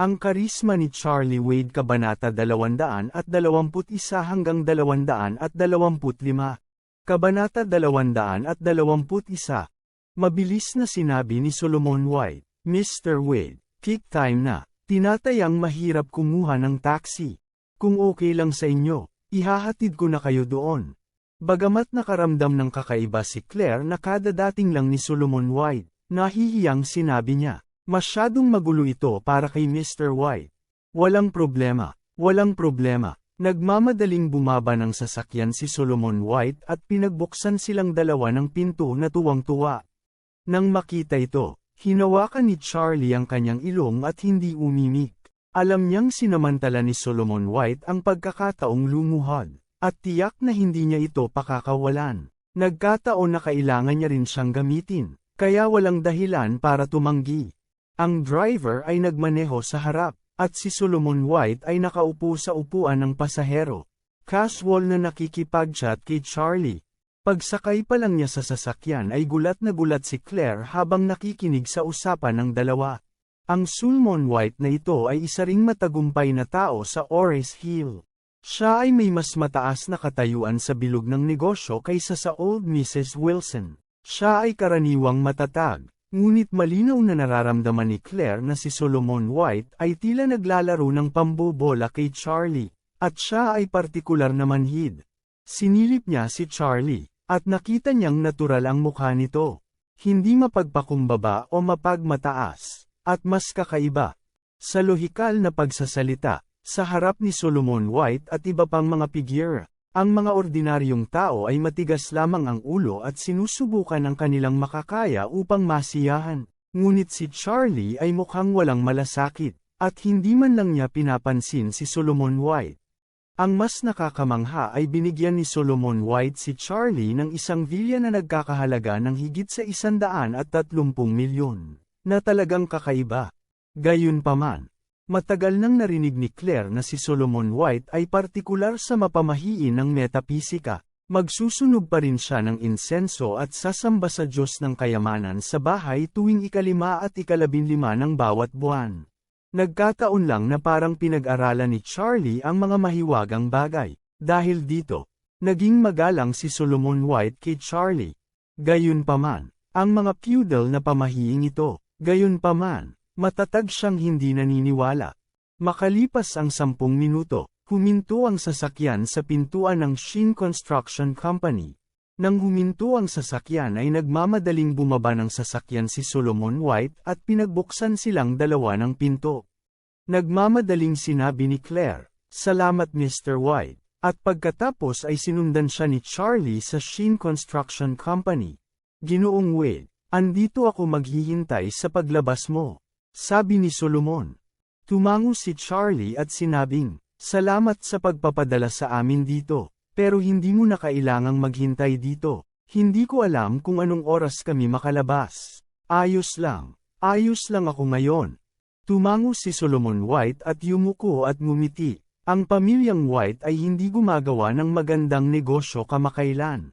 Ang karisma ni Charlie Wade Kabanata 221 hanggang 225. Kabanata 221 Mabilis na sinabi ni Solomon White, Mr. Wade, peak time na. Tinatayang mahirap kumuha ng taxi. Kung okay lang sa inyo, ihahatid ko na kayo doon. Bagamat nakaramdam ng kakaiba si Claire na kada dating lang ni Solomon White, nahihiyang sinabi niya, masyadong magulo ito para kay Mr. White. Walang problema, walang problema. Nagmamadaling bumaba ng sasakyan si Solomon White at pinagbuksan silang dalawa ng pinto na tuwang-tuwa. Nang makita ito, hinawakan ni Charlie ang kanyang ilong at hindi umimik. Alam niyang sinamantala ni Solomon White ang pagkakataong lumuhod, at tiyak na hindi niya ito pakakawalan. Nagkataon na kailangan niya rin siyang gamitin, kaya walang dahilan para tumanggi. Ang driver ay nagmaneho sa harap, at si Solomon White ay nakaupo sa upuan ng pasahero. Casual na nakikipag-chat kay Charlie. Pagsakay pa lang niya sa sasakyan ay gulat na gulat si Claire habang nakikinig sa usapan ng dalawa. Ang Sulmon White na ito ay isa ring matagumpay na tao sa Ores Hill. Siya ay may mas mataas na katayuan sa bilog ng negosyo kaysa sa old Mrs. Wilson. Siya ay karaniwang matatag, ngunit malinaw na nararamdaman ni Claire na si Solomon White ay tila naglalaro ng pambobola kay Charlie, at siya ay partikular na manhid. Sinilip niya si Charlie, at nakita niyang natural ang mukha nito. Hindi mapagpakumbaba o mapagmataas, at mas kakaiba. Sa lohikal na pagsasalita, sa harap ni Solomon White at iba pang mga figure, ang mga ordinaryong tao ay matigas lamang ang ulo at sinusubukan ang kanilang makakaya upang masiyahan. Ngunit si Charlie ay mukhang walang malasakit, at hindi man lang niya pinapansin si Solomon White. Ang mas nakakamangha ay binigyan ni Solomon White si Charlie ng isang vilya na nagkakahalaga ng higit sa isandaan at tatlumpung milyon, na talagang kakaiba. Gayunpaman, matagal nang narinig ni Claire na si Solomon White ay partikular sa mapamahiin ng metapisika, magsusunog pa rin siya ng insenso at sasamba sa Diyos ng kayamanan sa bahay tuwing ikalima at ikalabinlima ng bawat buwan. Nagkataon lang na parang pinag-aralan ni Charlie ang mga mahiwagang bagay. Dahil dito, naging magalang si Solomon White kay Charlie. Gayunpaman, ang mga feudal na pamahiing ito, gayunpaman, matatag siyang hindi naniniwala. Makalipas ang sampung minuto, huminto ang sasakyan sa pintuan ng Shin Construction Company. Nang huminto ang sasakyan ay nagmamadaling bumaba ng sasakyan si Solomon White at pinagbuksan silang dalawa ng pinto. Nagmamadaling sinabi ni Claire, Salamat Mr. White, at pagkatapos ay sinundan siya ni Charlie sa Shin Construction Company. Ginoong Wade, andito ako maghihintay sa paglabas mo. Sabi ni Solomon. Tumango si Charlie at sinabing, Salamat sa pagpapadala sa amin dito. Pero hindi mo na kailangang maghintay dito. Hindi ko alam kung anong oras kami makalabas. Ayos lang. Ayos lang ako ngayon. Tumango si Solomon White at yumuko at ngumiti. Ang pamilyang White ay hindi gumagawa ng magandang negosyo kamakailan.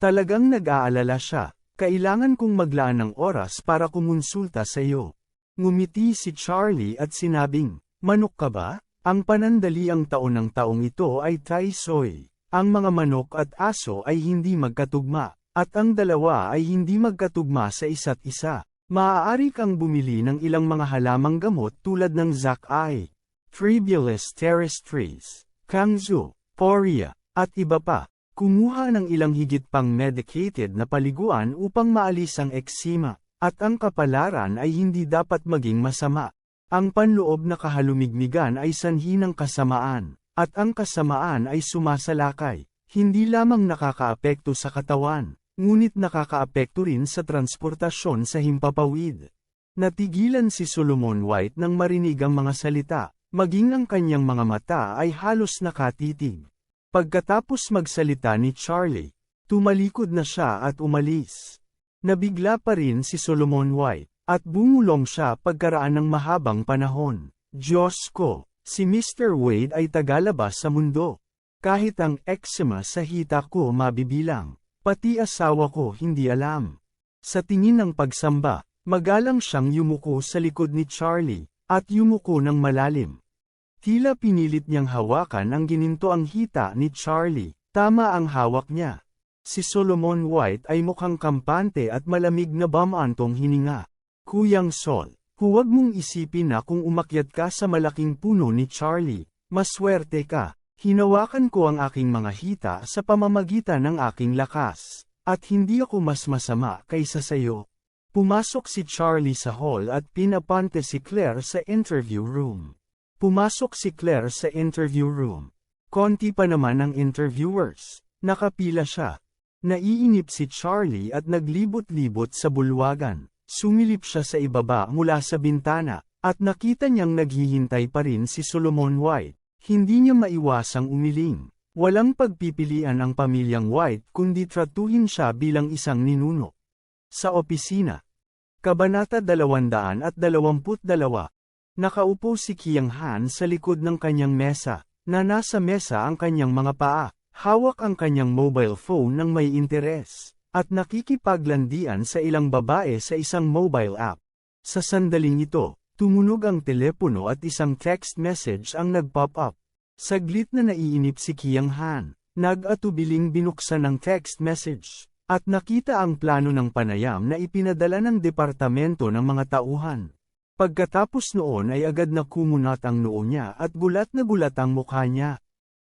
Talagang nag-aalala siya, kailangan kong maglaan ng oras para kumonsulta sa iyo. Ngumiti si Charlie at sinabing, manok ka ba? Ang panandaliang taon ng taong ito ay Tai Soy. Ang mga manok at aso ay hindi magkatugma, at ang dalawa ay hindi magkatugma sa isa't isa. Maaari kang bumili ng ilang mga halamang gamot tulad ng Zakai, Tribulus terrestris, Kangzu, Poria, at iba pa. Kumuha ng ilang higit pang medicated na paliguan upang maalis ang eksima, at ang kapalaran ay hindi dapat maging masama. Ang panloob na kahalumigmigan ay sanhi ng kasamaan, at ang kasamaan ay sumasalakay, hindi lamang nakakaapekto sa katawan, ngunit nakakaapekto rin sa transportasyon sa himpapawid. Natigilan si Solomon White nang marinig ang mga salita, maging ang kanyang mga mata ay halos nakatitig. Pagkatapos magsalita ni Charlie, tumalikod na siya at umalis. Nabigla pa rin si Solomon White, at bumulong siya pagkaraan ng mahabang panahon. Diyos ko, si Mr. Wade ay tagalabas sa mundo. Kahit ang eczema sa hita ko mabibilang, pati asawa ko hindi alam. Sa tingin ng pagsamba, magalang siyang yumuko sa likod ni Charlie, at yumuko ng malalim. Tila pinilit niyang hawakan ang gininto ang hita ni Charlie, tama ang hawak niya. Si Solomon White ay mukhang kampante at malamig na bamantong hininga. Kuyang Sol, huwag mong isipin na kung umakyat ka sa malaking puno ni Charlie, maswerte ka. Hinawakan ko ang aking mga hita sa pamamagitan ng aking lakas, at hindi ako mas masama kaysa sayo. Pumasok si Charlie sa hall at pinapante si Claire sa interview room. Pumasok si Claire sa interview room. Konti pa naman ang interviewers. Nakapila siya. Naiinip si Charlie at naglibot-libot sa bulwagan. Sumilip siya sa ibaba mula sa bintana, at nakita niyang naghihintay pa rin si Solomon White. Hindi niya maiwasang umiling. Walang pagpipilian ang pamilyang White kundi tratuhin siya bilang isang ninuno. Sa opisina. Kabanata 222 Nakaupo si Kiang Han sa likod ng kanyang mesa, na nasa mesa ang kanyang mga paa, hawak ang kanyang mobile phone ng may interes, at nakikipaglandian sa ilang babae sa isang mobile app. Sa sandaling ito, tumunog ang telepono at isang text message ang nag-pop up. Saglit na naiinip si Kiang Han, nag-atubiling binuksan ang text message, at nakita ang plano ng panayam na ipinadala ng departamento ng mga tauhan. Pagkatapos noon ay agad na kumunat ang noo niya at gulat na gulat ang mukha niya.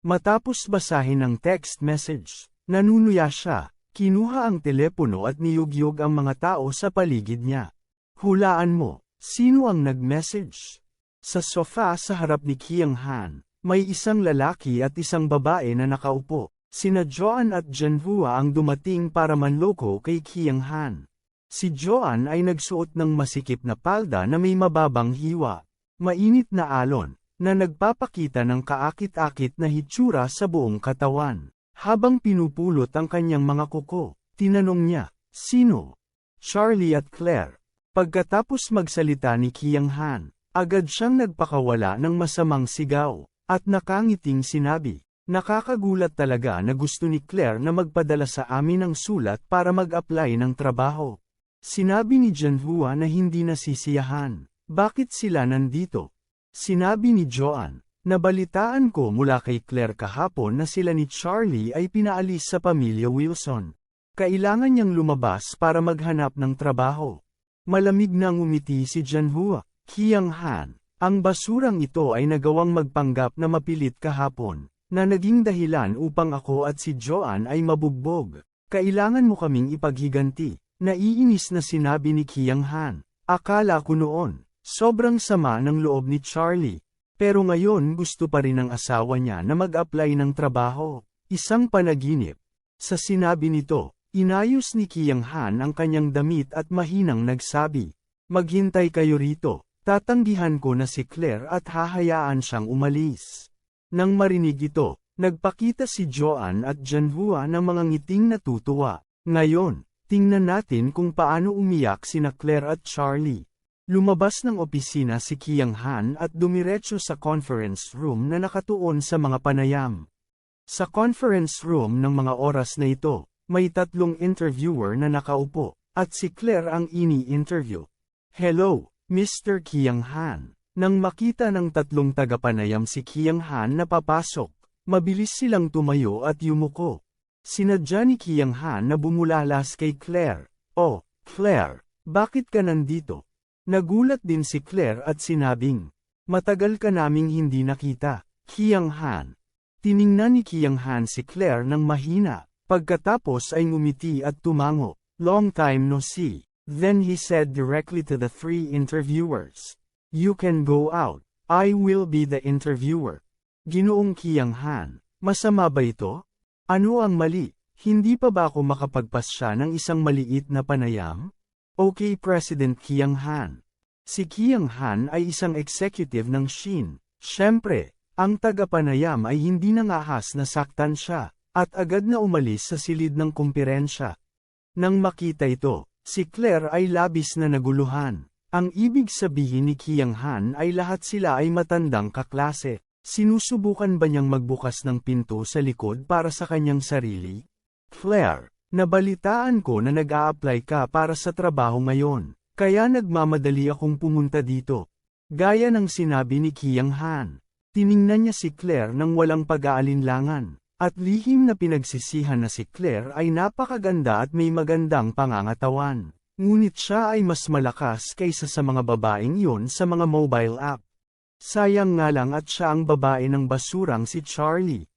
Matapos basahin ang text message, nanunuya siya, kinuha ang telepono at niyugyog ang mga tao sa paligid niya. Hulaan mo, sino ang nag-message? Sa sofa sa harap ni Kiang Han, may isang lalaki at isang babae na nakaupo. Sina Joan at Janhua ang dumating para manloko kay Kiang Han. Si Joan ay nagsuot ng masikip na palda na may mababang hiwa, mainit na alon, na nagpapakita ng kaakit-akit na hitsura sa buong katawan. Habang pinupulot ang kanyang mga kuko, tinanong niya, Sino? Charlie at Claire. Pagkatapos magsalita ni Kiang Han, agad siyang nagpakawala ng masamang sigaw, at nakangiting sinabi, Nakakagulat talaga na gusto ni Claire na magpadala sa amin ng sulat para mag-apply ng trabaho. Sinabi ni Janhua na hindi nasisiyahan. Bakit sila nandito? Sinabi ni Joan, nabalitaan ko mula kay Claire kahapon na sila ni Charlie ay pinaalis sa pamilya Wilson. Kailangan niyang lumabas para maghanap ng trabaho. Malamig nang umiti si Janhua, Kiang Han. Ang basurang ito ay nagawang magpanggap na mapilit kahapon, na naging dahilan upang ako at si Joan ay mabugbog. Kailangan mo kaming ipaghiganti. Naiinis na sinabi ni Kiang Han. Akala ko noon, sobrang sama ng loob ni Charlie. Pero ngayon gusto pa rin ng asawa niya na mag-apply ng trabaho. Isang panaginip. Sa sinabi nito, inayos ni Kiang Han ang kanyang damit at mahinang nagsabi, Maghintay kayo rito, tatanggihan ko na si Claire at hahayaan siyang umalis. Nang marinig ito, nagpakita si Joan at Janhua ng mga ngiting natutuwa. Ngayon, Tingnan natin kung paano umiyak sina Claire at Charlie. Lumabas ng opisina si Kiang Han at dumiretso sa conference room na nakatuon sa mga panayam. Sa conference room ng mga oras na ito, may tatlong interviewer na nakaupo, at si Claire ang ini-interview. Hello, Mr. Kiang Han. Nang makita ng tatlong tagapanayam si Kiang Han na papasok, mabilis silang tumayo at yumuko. Sinadya ni Kiang Han na bumulalas kay Claire. Oh, Claire, bakit ka nandito? Nagulat din si Claire at sinabing, matagal ka naming hindi nakita, Kiang Han. Tiningnan ni Kiang Han si Claire ng mahina, pagkatapos ay ngumiti at tumango, long time no see. Then he said directly to the three interviewers, You can go out, I will be the interviewer. Ginoong Kiang Han, masama ba ito? Ano ang mali? Hindi pa ba ako makapagpasya ng isang maliit na panayam? Okay President Kiang Han, Si Kiang Han ay isang executive ng Shin. Siyempre, ang tagapanayam ay hindi nangahas na saktan siya, at agad na umalis sa silid ng kumperensya. Nang makita ito, si Claire ay labis na naguluhan. Ang ibig sabihin ni Kiang Han ay lahat sila ay matandang kaklase. Sinusubukan ba niyang magbukas ng pinto sa likod para sa kanyang sarili? Claire, nabalitaan ko na nag-a-apply ka para sa trabaho ngayon, kaya nagmamadali akong pumunta dito. Gaya ng sinabi ni Kiang Han. Tiningnan niya si Claire nang walang pag-aalinlangan, at lihim na pinagsisihan na si Claire ay napakaganda at may magandang pangangatawan. Ngunit siya ay mas malakas kaysa sa mga babaeng iyon sa mga mobile app. Sayang nga lang at siya ang babae ng basurang si Charlie.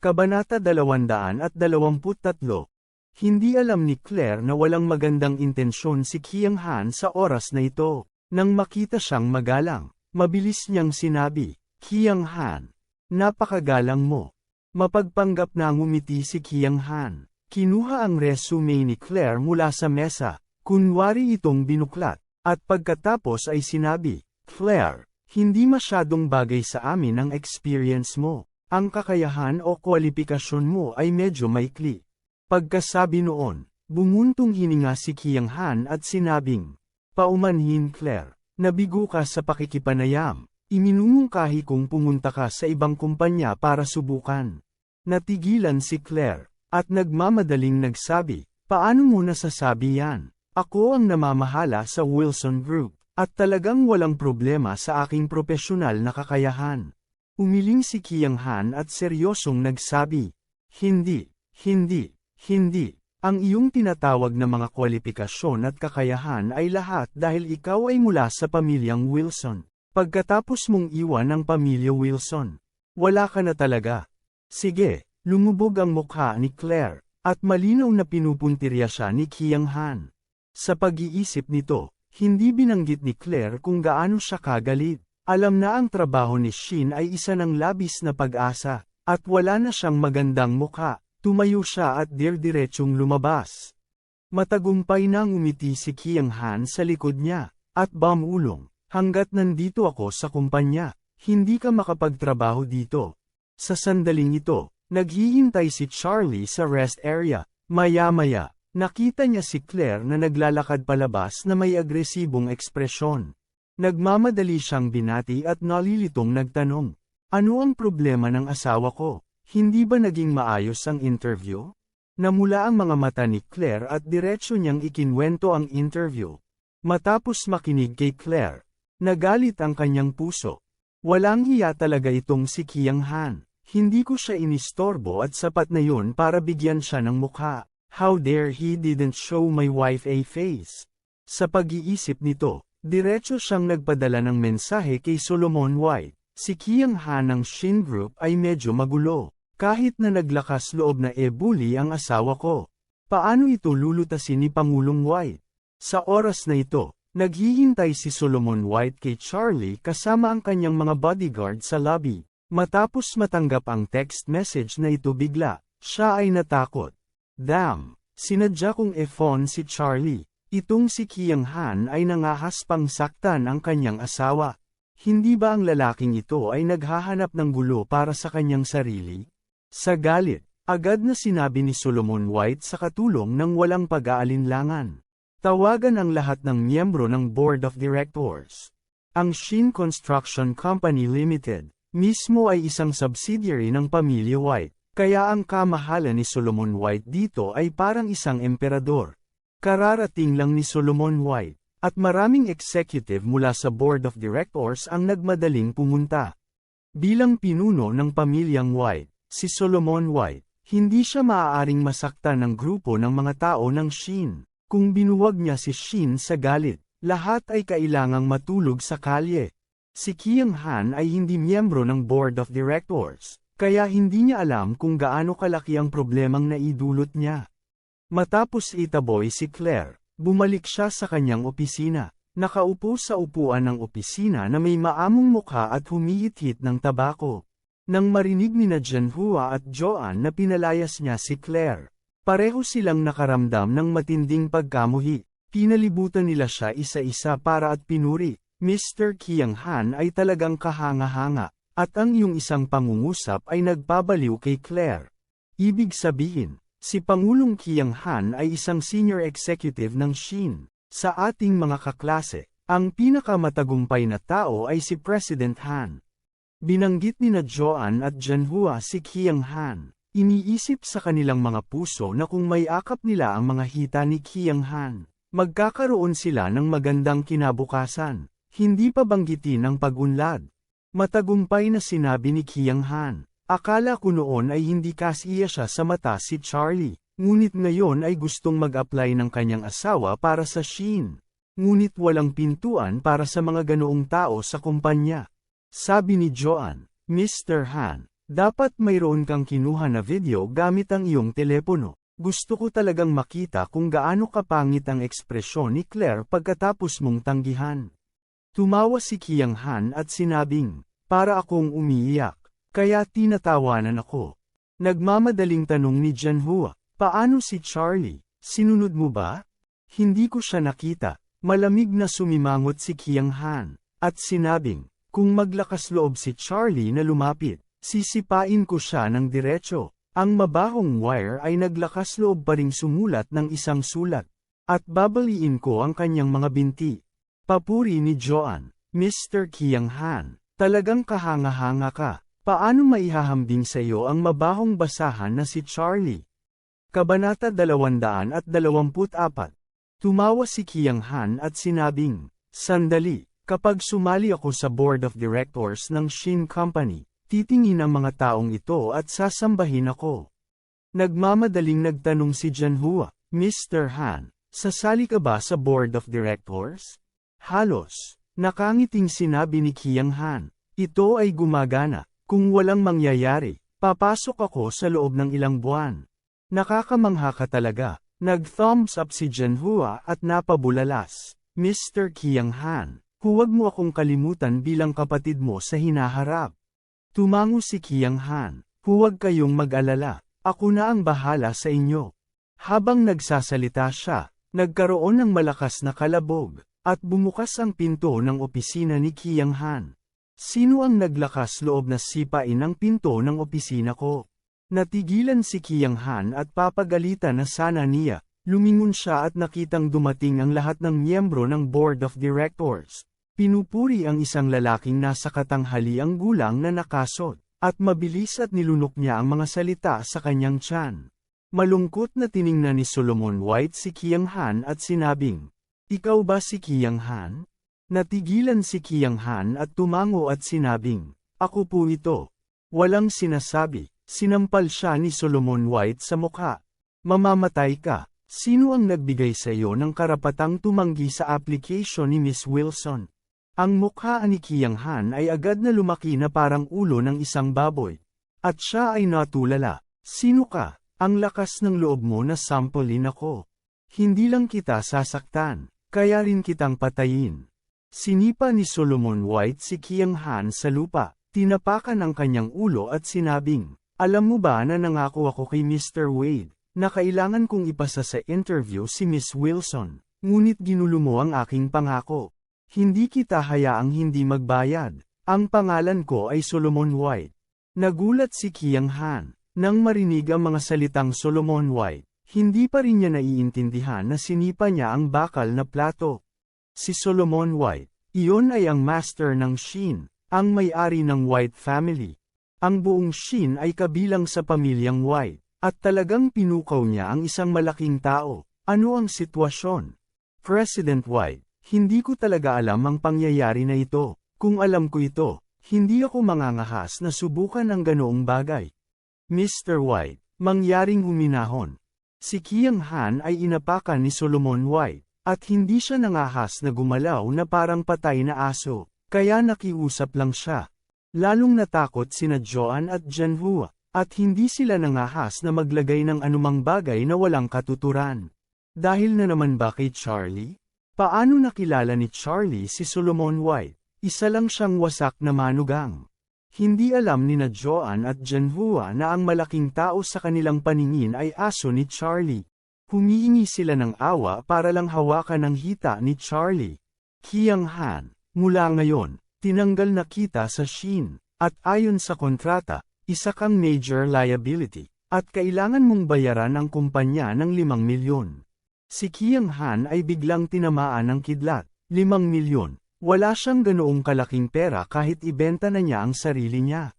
Kabanata 223 Hindi alam ni Claire na walang magandang intensyon si Kiang Han sa oras na ito. Nang makita siyang magalang, mabilis niyang sinabi, Kiang Han, napakagalang mo. Mapagpanggap na ngumiti si Kiang Han. Kinuha ang resume ni Claire mula sa mesa, kunwari itong binuklat, at pagkatapos ay sinabi, Claire, hindi masyadong bagay sa amin ang experience mo. Ang kakayahan o kwalifikasyon mo ay medyo maikli. Pagkasabi noon, bumuntong hininga si Kiang Han at sinabing, Paumanhin Claire, nabigo ka sa pakikipanayam, iminumungkahi kong pumunta ka sa ibang kumpanya para subukan. Natigilan si Claire, at nagmamadaling nagsabi, paano mo nasasabi yan? Ako ang namamahala sa Wilson Group, at talagang walang problema sa aking propesyonal na kakayahan. Umiling si Kiang Han at seryosong nagsabi, Hindi, hindi, hindi. Ang iyong tinatawag na mga kwalifikasyon at kakayahan ay lahat dahil ikaw ay mula sa pamilyang Wilson. Pagkatapos mong iwan ang pamilya Wilson, wala ka na talaga. Sige, lumubog ang mukha ni Claire, at malinaw na pinupuntirya siya ni Kiang Han. Sa pag-iisip nito, hindi binanggit ni Claire kung gaano siya kagalit. Alam na ang trabaho ni Shin ay isa ng labis na pag-asa, at wala na siyang magandang mukha. Tumayo siya at dir-diretsong lumabas. Matagumpay na ngumiti si Kiang Han sa likod niya, at bamulong, hanggat nandito ako sa kumpanya, hindi ka makapagtrabaho dito. Sa sandaling ito, naghihintay si Charlie sa rest area, maya-maya, Nakita niya si Claire na naglalakad palabas na may agresibong ekspresyon. Nagmamadali siyang binati at nalilitong nagtanong, Ano ang problema ng asawa ko? Hindi ba naging maayos ang interview? Namula ang mga mata ni Claire at diretsyo niyang ikinwento ang interview. Matapos makinig kay Claire, nagalit ang kanyang puso. Walang hiya talaga itong si Kiang Han. Hindi ko siya inistorbo at sapat na yun para bigyan siya ng mukha. How dare he didn't show my wife a face? Sa pag-iisip nito, diretso siyang nagpadala ng mensahe kay Solomon White. Si Kiang Han ng Shin Group ay medyo magulo. Kahit na naglakas loob na ebuli ang asawa ko. Paano ito lulutasin ni Pangulong White? Sa oras na ito, naghihintay si Solomon White kay Charlie kasama ang kanyang mga bodyguard sa lobby. Matapos matanggap ang text message na ito bigla, siya ay natakot. Damn, sinadya kong e-phone si Charlie. Itong si Kiang Han ay nangahas pang saktan ang kanyang asawa. Hindi ba ang lalaking ito ay naghahanap ng gulo para sa kanyang sarili? Sa galit, agad na sinabi ni Solomon White sa katulong ng walang pag-aalinlangan. Tawagan ang lahat ng miyembro ng Board of Directors. Ang Shin Construction Company Limited, mismo ay isang subsidiary ng pamilya White. Kaya ang kamahalan ni Solomon White dito ay parang isang emperador. Kararating lang ni Solomon White, at maraming executive mula sa board of directors ang nagmadaling pumunta. Bilang pinuno ng pamilyang White, si Solomon White, hindi siya maaaring masaktan ng grupo ng mga tao ng Shin. Kung binuwag niya si Shin sa galit, lahat ay kailangang matulog sa kalye. Si Kiang Han ay hindi miyembro ng board of directors. Kaya hindi niya alam kung gaano kalaki ang problemang naidulot niya. Matapos itaboy si Claire, bumalik siya sa kanyang opisina. Nakaupo sa upuan ng opisina na may maamong mukha at humihit-hit ng tabako. Nang marinig ni na Janhua at Joan na pinalayas niya si Claire, pareho silang nakaramdam ng matinding pagkamuhi. Pinalibutan nila siya isa-isa para at pinuri. Mr. Kiang Han ay talagang kahanga-hanga, at ang iyong isang pangungusap ay nagpabaliw kay Claire. Ibig sabihin, si Pangulong Kiang Han ay isang senior executive ng Shin. Sa ating mga kaklase, ang pinakamatagumpay na tao ay si President Han. Binanggit ni na Joan at Janhua si Kiang Han. Iniisip sa kanilang mga puso na kung may akap nila ang mga hita ni Kiang Han, magkakaroon sila ng magandang kinabukasan. Hindi pa banggitin ang pag-unlad. Matagumpay na sinabi ni Kiang Han. Akala ko noon ay hindi kasiya siya sa mata si Charlie, ngunit ngayon ay gustong mag-apply ng kanyang asawa para sa Shin. Ngunit walang pintuan para sa mga ganoong tao sa kumpanya. Sabi ni Joan, Mr. Han, dapat mayroon kang kinuha na video gamit ang iyong telepono. Gusto ko talagang makita kung gaano kapangit ang ekspresyon ni Claire pagkatapos mong tanggihan. Tumawa si Kiang Han at sinabing, para akong umiiyak, kaya tinatawanan ako. Nagmamadaling tanong ni Janhua, paano si Charlie, sinunod mo ba? Hindi ko siya nakita, malamig na sumimangot si Kiang Han, at sinabing, kung maglakas loob si Charlie na lumapit, Sisipain ko siya ng diretso. Ang mabahong wire ay naglakas loob pa ring sumulat ng isang sulat. At babaliin ko ang kanyang mga binti. Papuri ni Joan, Mr. Kiang Han, talagang kahanga-hanga ka. Paano maihahambing sa iyo ang mabahong basahan na si Charlie? Kabanata 224 Tumawa si Kiang Han at sinabing, Sandali, kapag sumali ako sa board of directors ng Shin Company, Titingin ang mga taong ito at sasambahin ako. Nagmamadaling nagtanong si Janhua, Mr. Han, sasali ka ba sa board of directors? Halos, nakangiting sinabi ni Kiang Han, ito ay gumagana, kung walang mangyayari, papasok ako sa loob ng ilang buwan. Nakakamangha ka talaga, nag-thumbs up si Janhua at napabulalas, Mr. Kiang Han, huwag mo akong kalimutan bilang kapatid mo sa hinaharap. Tumango si Kiang Han, huwag kayong mag-alala, ako na ang bahala sa inyo. Habang nagsasalita siya, nagkaroon ng malakas na kalabog, at bumukas ang pinto ng opisina ni Kiang Han. Sino ang naglakas loob na sipain ang pinto ng opisina ko? Natigilan si Kiang Han at papagalitan na sana niya, lumingon siya at nakitang dumating ang lahat ng miyembro ng Board of Directors. Pinupuri ang isang lalaking nasa katanghaliang gulang na nakasot, at mabilis at nilunok niya ang mga salita sa kanyang tiyan. Malungkot na tiningnan ni Solomon White si Kiang Han at sinabing, Ikaw ba si Kiang Han? Natigilan si Kiang Han at tumango at sinabing, Ako po ito. Walang sinasabi, sinampal siya ni Solomon White sa mukha. Mamamatay ka, sino ang nagbigay sa iyo ng karapatang tumanggi sa application ni Miss Wilson? Ang mukha ni Kiang Han ay agad na lumaki na parang ulo ng isang baboy. At siya ay natulala. Sino ka? Ang lakas ng loob mo na sampulin ako. Hindi lang kita sasaktan, kaya rin kitang patayin. Sinipa ni Solomon White si Kiang Han sa lupa, tinapakan ang kanyang ulo at sinabing, Alam mo ba na nangako ako kay Mr. Wade, na kailangan kong ipasa sa interview si Miss Wilson, ngunit ginulo mo ang aking pangako. Hindi kita hayaang hindi magbayad. Ang pangalan ko ay Solomon White. Nagulat si Kiang Han. Nang marinig ang mga salitang Solomon White, hindi pa rin niya naiintindihan na sinipa niya ang bakal na plato. Si Solomon White, iyon ay ang master ng Shin, ang may-ari ng White family. Ang buong Shin ay kabilang sa pamilyang White, at talagang pinukaw niya ang isang malaking tao. Ano ang sitwasyon? President White, hindi ko talaga alam ang pangyayari na ito. Kung alam ko ito, hindi ako mangangahas na subukan ang ganoong bagay. Mr. White, mangyaring huminahon. Si Kiang Han ay inapakan ni Solomon White, at hindi siya nangahas na gumalaw na parang patay na aso, kaya nakiusap lang siya. Lalong natakot sina Joan at Janhua, at hindi sila nangahas na maglagay ng anumang bagay na walang katuturan. Dahil na naman ba kay Charlie? Paano nakilala ni Charlie si Solomon White? Isa lang siyang wasak na manugang. Hindi alam ni na Joan at Janhua na ang malaking tao sa kanilang paningin ay aso ni Charlie. Humihingi sila ng awa para lang hawakan ang hita ni Charlie. Kiang Han, Mula ngayon, tinanggal na kita sa Shin, at ayon sa kontrata, isa kang major liability, at kailangan mong bayaran ang kumpanya ng 5 milyon. Si Kiang Han ay biglang tinamaan ng kidlat, 5 milyon. Wala siyang ganoong kalaking pera kahit ibenta na niya ang sarili niya.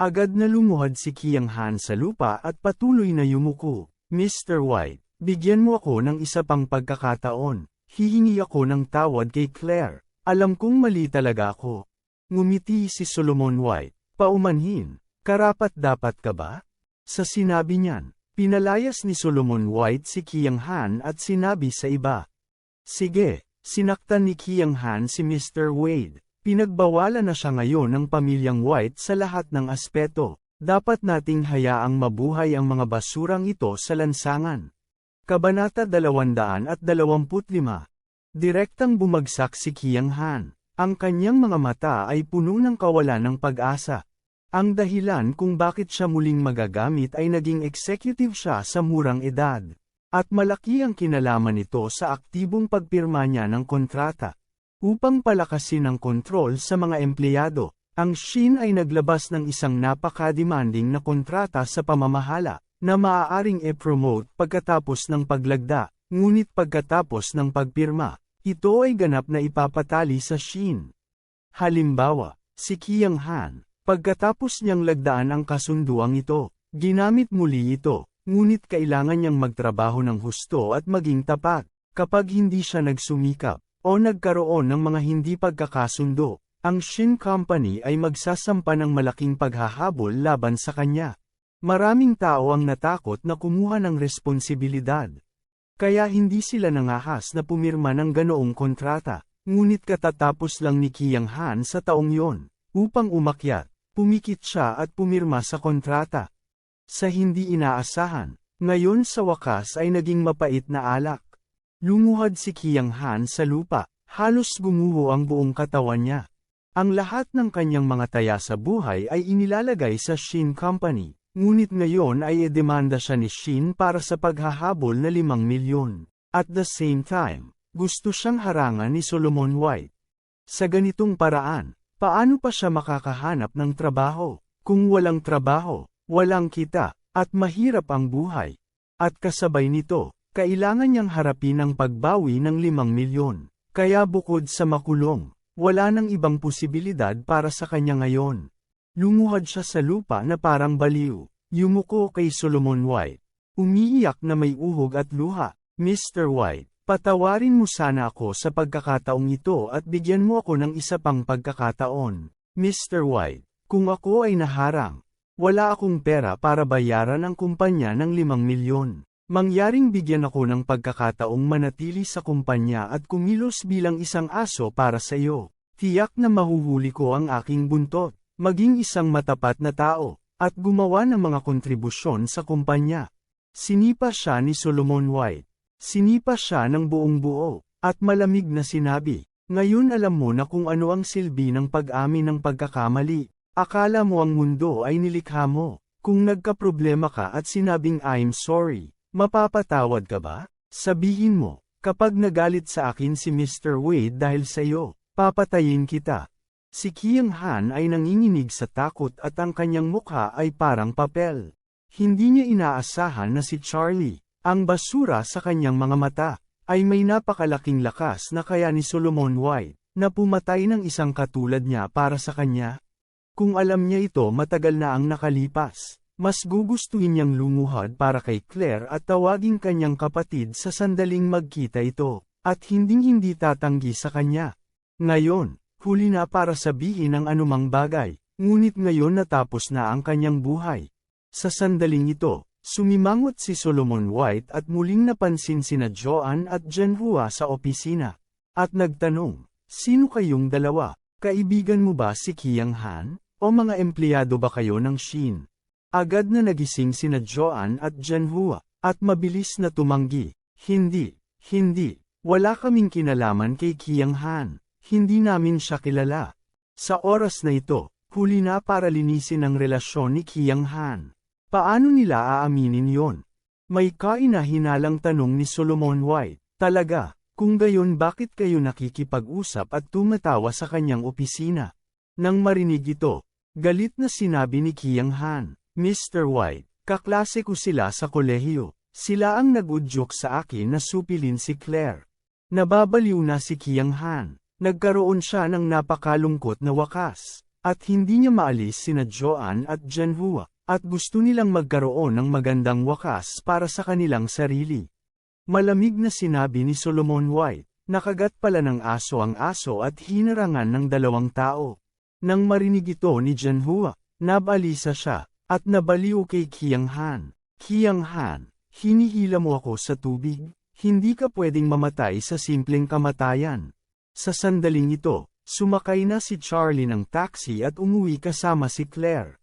Agad na lumuhad si Kiang Han sa lupa at patuloy na yumuko. Mr. White, bigyan mo ako ng isa pang pagkakataon. Hihingi ako ng tawad kay Claire. Alam kong mali talaga ako. Ngumiti si Solomon White. Paumanhin, karapat dapat ka ba? Sa sinabi niyan, pinalayas ni Solomon White si Kiang Han at sinabi sa iba. Sige, sinaktan ni Kiang Han si Mr. Wade. Pinagbawalan na siya ngayon ng pamilyang White sa lahat ng aspeto. Dapat nating hayaang mabuhay ang mga basurang ito sa lansangan. Kabanata 225 Direktang bumagsak si Kiang Han. Ang kanyang mga mata ay puno ng kawalan ng pag-asa. Ang dahilan kung bakit siya muling magagamit ay naging executive siya sa murang edad. At malaki ang kinalaman nito sa aktibong pagpirma niya ng kontrata. Upang palakasin ang kontrol sa mga empleyado, ang Shin ay naglabas ng isang napaka-demanding na kontrata sa pamamahala, na maaaring e-promote pagkatapos ng paglagda, ngunit pagkatapos ng pagpirma, ito ay ganap na ipapatali sa Shin. Halimbawa, si Kiang Han, pagkatapos niyang lagdaan ang kasunduang ito, ginamit muli ito, ngunit kailangan niyang magtrabaho ng husto at maging tapat. Kapag hindi siya nagsumikap, o nagkaroon ng mga hindi pagkakasundo, ang Shin Company ay magsasampa ng malaking paghahabol laban sa kanya. Maraming tao ang natakot na kumuha ng responsibilidad. Kaya hindi sila nangahas na pumirma ng ganoong kontrata, ngunit katatapos lang ni Kiang Han sa taong yon, upang umakyat, pumikit siya at pumirma sa kontrata. Sa hindi inaasahan, ngayon sa wakas ay naging mapait na alak. Lumuhad si Kiang Han sa lupa, halos gumuho ang buong katawan niya. Ang lahat ng kanyang mga taya sa buhay ay inilalagay sa Shin Company. Ngunit ngayon ay edemanda siya ni Shin para sa paghahabol na 5 milyon. At the same time, gusto siyang harangan ni Solomon White. Sa ganitong paraan, paano pa siya makakahanap ng trabaho? Kung walang trabaho, walang kita, at mahirap ang buhay. At kasabay nito, kailangan niyang harapin ang pagbawi ng 5 milyon. Kaya bukod sa makulong, wala nang ibang posibilidad para sa kanya ngayon. Lumuhad siya sa lupa na parang baliw. Yumuko kay Solomon White. Umiiyak na may uhog at luha. Mr. White, patawarin mo sana ako sa pagkakataong ito at bigyan mo ako ng isa pang pagkakataon. Mr. White, kung ako ay naharang, wala akong pera para bayaran ang kumpanya ng 5 milyon. Mangyaring bigyan ako ng pagkakataong manatili sa kumpanya at kumilos bilang isang aso para sa iyo. Tiyak na mahuhuli ko ang aking buntot maging isang matapat na tao, at gumawa ng mga kontribusyon sa kumpanya. Sinipa siya ni Solomon White. Sinipa siya ng buong buo, at malamig na sinabi, Ngayon alam mo na kung ano ang silbi ng pag-amin ng pagkakamali. Akala mo ang mundo ay nilikha mo. Kung nagkaproblema ka at sinabing I'm sorry, mapapatawad ka ba? Sabihin mo, kapag nagalit sa akin si Mr. Wade dahil sa iyo, papatayin kita. Si Kiang Han ay nanginginig sa takot at ang kanyang mukha ay parang papel. Hindi niya inaasahan na si Charlie, ang basura sa kanyang mga mata, ay may napakalaking lakas na kaya ni Solomon White, na pumatay ng isang katulad niya para sa kanya. Kung alam niya ito matagal na ang nakalipas, mas gugustuhin niyang lumuhad para kay Claire at tawaging kanyang kapatid sa sandaling magkita ito, at hinding-hindi tatanggi sa kanya. Ngayon, Huli na para sabihin ang anumang bagay, ngunit ngayon natapos na ang kanyang buhay. Sa sandaling ito, sumimangot si Solomon White at muling napansin sina Joan at Jenhua sa opisina. At nagtanong, sino kayong dalawa? Kaibigan mo ba si Kiang Han? O mga empleyado ba kayo ng Shin? Agad na nagising sina Joan at Jenhua, at mabilis na tumanggi. Hindi, hindi, wala kaming kinalaman kay Kiang Han. Hindi namin siya kilala. Sa oras na ito, huli na para linisin ang relasyon ni Kiang Han. Paano nila aaminin yon? May kainahinalang tanong ni Solomon White. Talaga, Kung gayon bakit kayo nakikipag-usap at tumatawa sa kanyang opisina? Nang marinig ito, galit na sinabi ni Kiang Han, Mr. White, kaklase ko sila sa kolehiyo. Sila ang nag-udyok sa akin na supilin si Claire. Nababaliw na si Kiang Han. Nagkaroon siya ng napakalungkot na wakas. At hindi niya maalis sina Joanne at Janhua, at gusto nilang magkaroon ng magandang wakas para sa kanilang sarili. Malamig na sinabi ni Solomon White, nakagat pala ng aso ang aso at hinarangan ng dalawang tao. Nang marinig ito ni Janhua, nabalisa siya, at nabaliw kay Kiang Han. Kiang Han, hinihila mo ako sa tubig, hindi ka pwedeng mamatay sa simpleng kamatayan. Sa sandaling ito, sumakay na si Charlie ng taxi at umuwi kasama si Claire.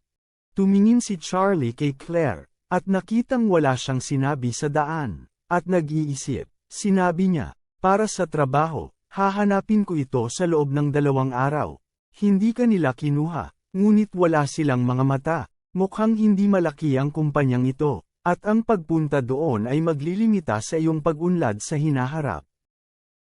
Tumingin si Charlie kay Claire, at nakitang wala siyang sinabi sa daan. At nag-iisip, sinabi niya, para sa trabaho, hahanapin ko ito sa loob ng dalawang araw. Hindi ka nila kinuha, ngunit wala silang mga mata. Mukhang hindi malaki ang kumpanyang ito, at ang pagpunta doon ay maglilimita sa iyong pag-unlad sa hinaharap.